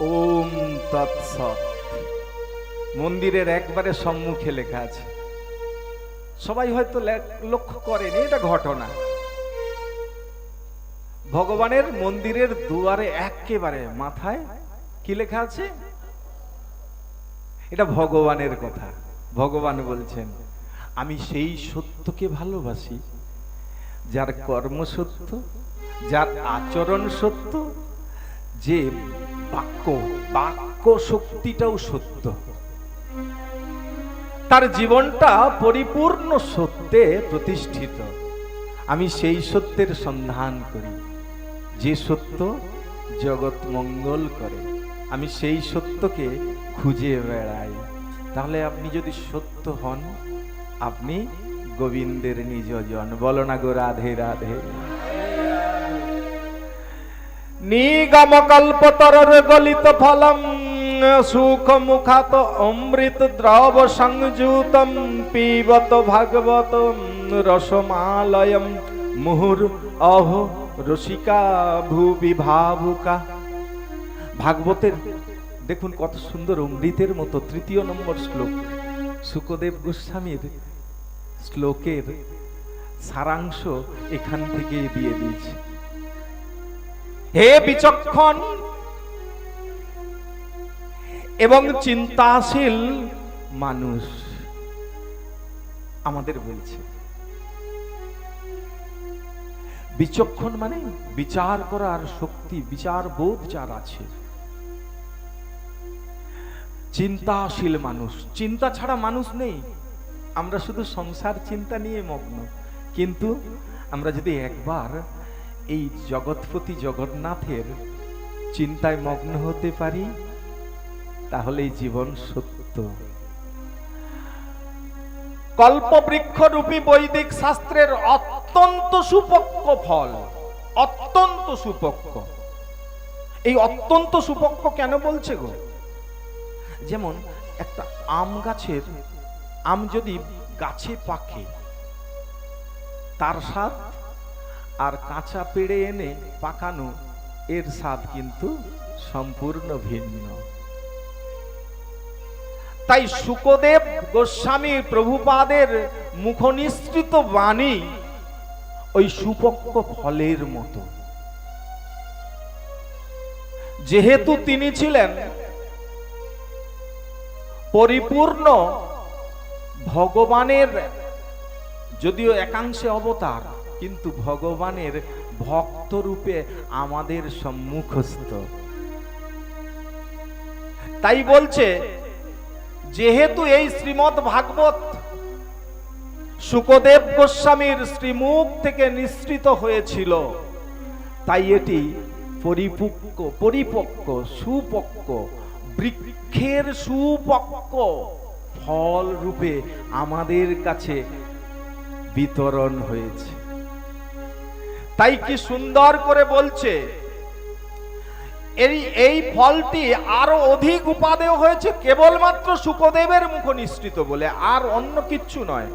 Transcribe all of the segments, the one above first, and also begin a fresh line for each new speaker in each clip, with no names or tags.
ওম তৎসৎ মন্দিরের একবারে সম্মুখে লেখা আছে। সবাই হয়তো লক্ষ্য করেনি, এটা ঘটনা। ভগবানের মন্দিরের দুয়ারে একেবারে মাথায় কি লেখা আছে? এটা ভগবানের কথা। ভগবান বলছেন, আমি সেই সত্যকে ভালোবাসি, যার কর্ম সত্য, যার আচরণ সত্য, যে বাক্য বাক্য শক্তিটাও সত্য। তার জীবনটা পরিপূর্ণ সত্যে প্রতিষ্ঠিত। আমি সেই সত্যের সন্ধান করি। যে সত্য জগৎ মঙ্গল করে, আমি সেই সত্যকে খুঁজে বেড়াই। তাহলে আপনি যদি সত্য হন, আপনি গোবিন্দের নিজজন বলো না গো রাধে রাধে। নিগম কল্পতরর গলিত ফলম সুখ মুখাত অমৃত দ্রব সংযুতম, পিবত ভাগবত রসমালয়ম। মুহুর অহ রসিকা ভুবি ভাবুকা। ভাগবতের, দেখুন কত সুন্দর অমৃতের মতো তৃতীয় নম্বর শ্লোক। সুকদেব গোস্বামীর শ্লোকের সারাংশ এখান থেকে দিয়ে দিয়েছে। হে বিচক্ষণ এবং চিন্তাশীল মানুষ, আমাদের বলছে। বিচক্ষণ মানে বিচার করার শক্তি, বিচার বোধ যার আছে। চিন্তাশীল মানুষ, চিন্তা ছাড়া মানুষ নেই। আমরা শুধু সংসার চিন্তা নিয়ে মগ্ন, কিন্তু আমরা যদি একবার এই জগৎপতি জগন্নাথের চিন্তায় মগ্ন হতে পারি তাহলে জীবন সত্য। কল্পবৃক্ষ রূপী বৈদিক শাস্ত্রের অত্যন্ত সুপক্ষ ফল, অত্যন্ত সুপক্ষ এই অত্যন্ত সুপক্ষ কেন বলছে গো? যেমন একটা আম গাছের, আম যদি গাছে পাকে, তার স্বাদ আর কাঁচা পেড়ে এনে পাকানো, এর স্বাদ কিন্তু সম্পূর্ণ ভিন্ন। তাই সুকদেব গোস্বামী প্রভুপাদের মুখনিসৃত বাণী ওই সুপক্ষ ফলের মতো। যেহেতু তিনি ছিলেন পরিপূর্ণ ভগবানের যদিও একাংশে অবতার কিন্তু ভগবানের ভক্ত রূপে আমাদের সম্মুখস্থ। তাই বলছে, যেহেতু এই শ্রীমৎ ভাগবত সুকদেব গোস্বামীর শ্রীমুখ থেকে নিঃসৃত হয়েছিল, তাই এটি পরিপক্ক পরিপক্ক, সুপক্ক, বৃক্ষের সুপক্ক ফল রূপে আমাদের কাছে বিতরণ হয়েছে। তাই কি সুন্দর করে বলছে? এই এই ফলটি আরও অধিক উপাদেয় হয়েছে কেবলমাত্র সুকদেবের মুখ নিঃসৃত বলে, আর অন্য কিচ্ছু নয়।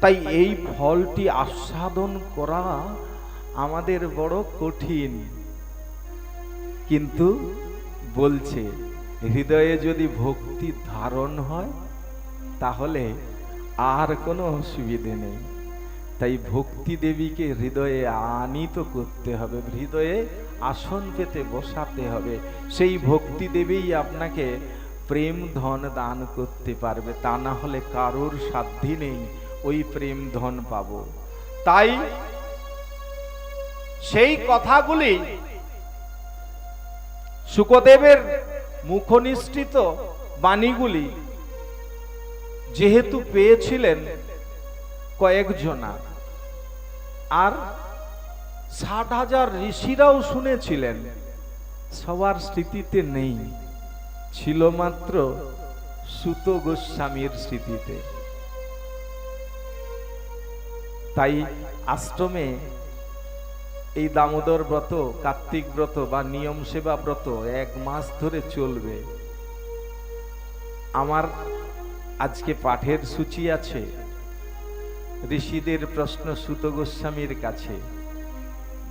তাই এই ফলটি আস্বাদন করা আমাদের বড় কঠিন। কিন্তু বলছে, হৃদয়ে যদি ভক্তি ধারণ হয়, তাহলে আর কোনো অসুবিধে নেই। তাই ভক্তি দেবীকে হৃদয়ে আনিত করতে হবে, হৃদয়ে আসন পেতে বসাতে হবে। সেই ভক্তি দেবীই আপনাকে প্রেম ধন দান করতে পারবে, তা না হলে কারোর সাধ্যি নেই, ওই প্রেম ধন পাব। তাই সেই কথাগুলি সুকদেবের মুখনিষ্ঠিত বাণীগুলি যেহেতু পেয়েছিলেন কয়েকজনা আর ষাট হাজার ঋষিরাও শুনেছিলেন, সবার স্মৃতিতে নেই, ছিল মাত্র সুত গোস্বামীর স্মৃতিতে। তাই আশ্রমে এই দামোদর ব্রত, কার্তিক ব্রত বা নিয়ম সেবা ব্রত এক মাস ধরে চলবে। আমার আজকে পাঠের সূচি আছে। ঋষিদের প্রশ্ন সুত গোস্বামীর কাছে।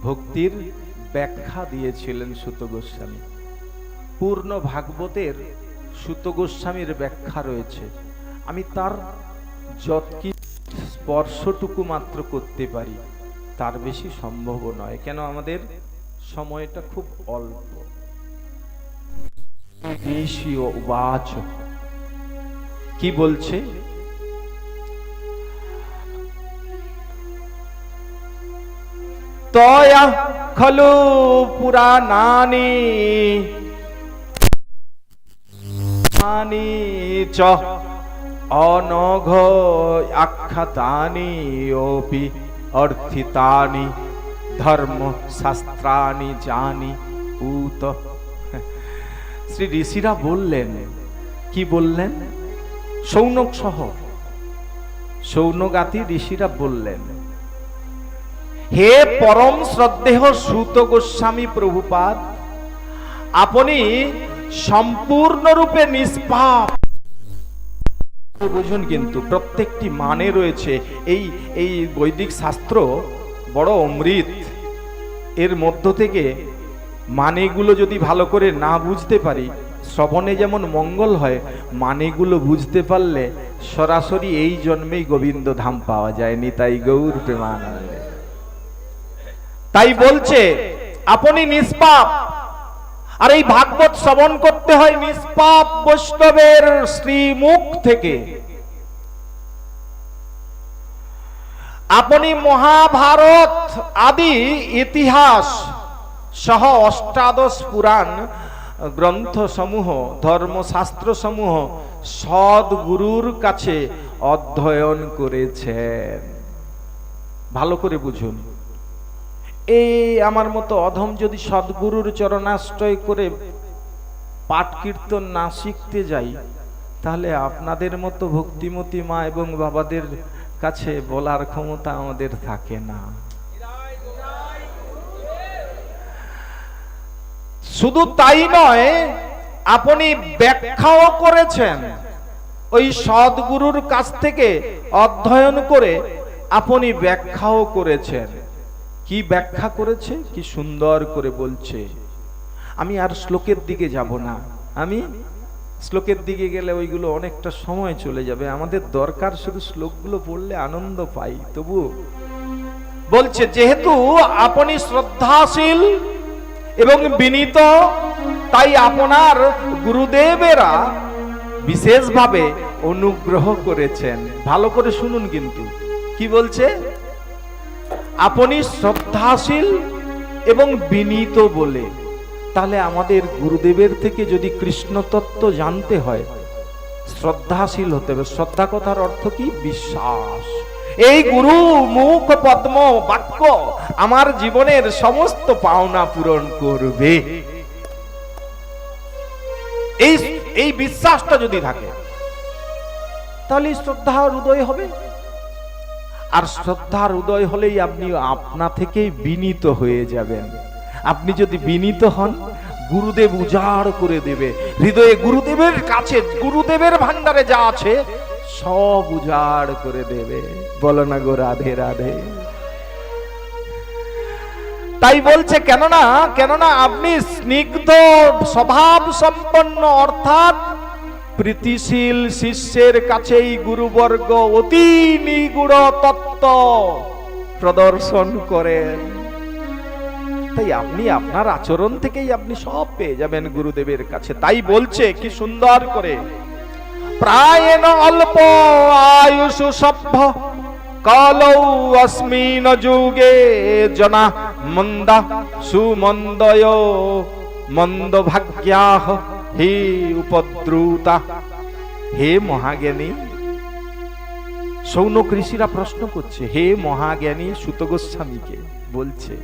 ভক্তির ব্যাখ্যা দিয়েছিলেন সুত গোস্বামী। পূর্ণ ভাগবতের সুত গোস্বামীর ব্যাখ্যা রয়েছে। আমি তার যৎকি স্পর্শটুকু মাত্র করতে পারি, তার বেশি সম্ভব নয়, কেন আমাদের সময়টা খুব অল্প। কি বলছে? তয়া খলু পুরাণানি। চ অনঘ আখ্যাতানি ওপি অর্থিতানি ধর্ম শাস্ত্রানি জানি উত। শ্রী ঋষিরা বললেন, কি বললেন? সৌনক সহ। সৌনগাতি ঋষিরা বললেন হে পরম শ্রদ্ধেহ সুত গোস্বামী প্রভুপাদ, আপনি সম্পূর্ণরূপে নিষ্পাপ। বুঝুন কিন্তু, প্রত্যেকটি মানে রয়েছে। এই এই বৈদিক শাস্ত্র বড় অমৃত। এর মধ্য থেকে মানেগুলো যদি ভালো করে না বুঝতে পারি, শ্রবণে যেমন মঙ্গল হয়, মানেগুলো বুঝতে পারলে সরাসরি এই জন্মেই গোবিন্দ ধাম পাওয়া যায় নিতাই গৌর প্রেমানন্দে তাই বলছে, আপনি নিষ্পাপ। আর এই ভাগবত শ্রবণ করতে হয় নিষ্পাপ বৈষ্ণবের শ্রীমুখ থেকে। আপনি মহাভারত আদি ইতিহাস সহ অষ্টাদশ পুরাণ গ্রন্থ সমূহ ধর্মশাস্ত্র সমূহ সদ্গুরুর কাছে অধ্যয়ন করেছেন। ভালো করে বুঝুন। এই আমার মতো অধম যদি সদ্গুরুর চরণাশ্রয় করে পাঠ কীর্তন না শিখতে যাই, তাহলে আপনাদের মতো ভক্তিমতী মা এবং বাবাদের কাছে বলার ক্ষমতা আমাদের থাকে না। শুধু তাই নয়, আপনি ব্যাখ্যাও করেছেন। ওই সদ্গুরুর কাছ থেকে অধ্যয়ন করে আপনি ব্যাখ্যাও করেছেন। কি ব্যাখ্যা করেছে? কি সুন্দর করে বলছে। আমি আর শ্লোকের দিকে যাব না। আমি শ্লোকের দিকে গেলে ওইগুলো অনেকটা সময় চলে যাবে। আমাদের দরকার শুধু শ্লোকগুলো পড়লে আনন্দ পাই। তবু বলছে, যেহেতু আপনি শ্রদ্ধাশীল এবং বিনীত, তাই আপনার গুরুদেবেরা বিশেষভাবে অনুগ্রহ করেছেন। ভালো করে শুনুন কিন্তু। কি বলছে? আপনি শ্রদ্ধাশীল এবং বিনীত বলে, তাহলে আমাদের গুরুদেবের থেকে যদি কৃষ্ণ তত্ত্ব জানতে হয়, শ্রদ্ধাশীল হতে হবে। শ্রদ্ধা কথার অর্থ কি? বিশ্বাস। এই গুরু, মুখ, পদ্ম, বাক্য আমার জীবনের সমস্ত পাওনা পূরণ করবে। এই এই বিশ্বাসটা যদি থাকে, তাহলে শ্রদ্ধা উদয় হবে। আর শ্রদ্ধার উদয় হলেই আপনি আপনা থেকেই বিনীত হয়ে যাবেন। আপনি যদি বিনীত হন, গুরুদেব উজাড় করে দেবে। হৃদয়ে গুরুদেবের কাছে, গুরুদেবের ভান্ডারে যা আছে, সব উজাড় করে দেবে। বলো না গো রাধে রাধে। তাই বলছে, কেননা কেননা আপনি স্নিগ্ধ স্বভাব সম্পন্ন অর্থাৎ প্রীতিশীল শিষ্যের কাছেই গুরুবর্গ অতি নিগুড় তত্ত্ব প্রদর্শন করেন। তাই আপনি আপনার আচরণ থেকেই আপনি সব পেয়ে যাবেন গুরুদেবের কাছে। তাই বলছে, কি সুন্দর করে। প্রায়ণ অল্প আয়ুষু সভ্য, কালৌ অস্মিন যুগে জনা মন্দা সুমন্দয় মন্দ ভাগ্যাহ হে উপদ্রুতা, হে মহাজ্ঞানী। সৌনক ঋষিরা প্রশ্ন করছে, হে মহাজ্ঞানী সুত গোস্বামীকে বলছে,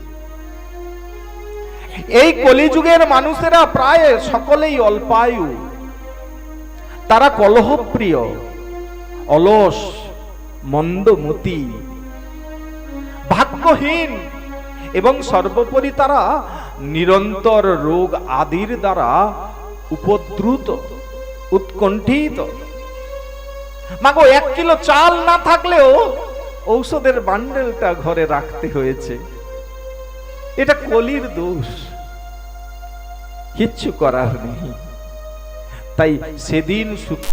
এই কলিযুগের মানুষেরা প্রায় সকলেই অল্পায়ু। তারা কলহপ্রিয়, অলস, মন্দমতি, ভাগ্যহীন এবং সর্বোপরি তারা নিরন্তর রোগ আদির দ্বারা উপদ্রুত, উৎকণ্ঠিত। মাগো, এক কিলো চাল না থাকলেও ঔষধের বান্ডেলটা ঘরে রাখতে হয়েছে। এটা কলির দোষ। কিচ্ছু করার নেই। তাই সেদিন শুক্র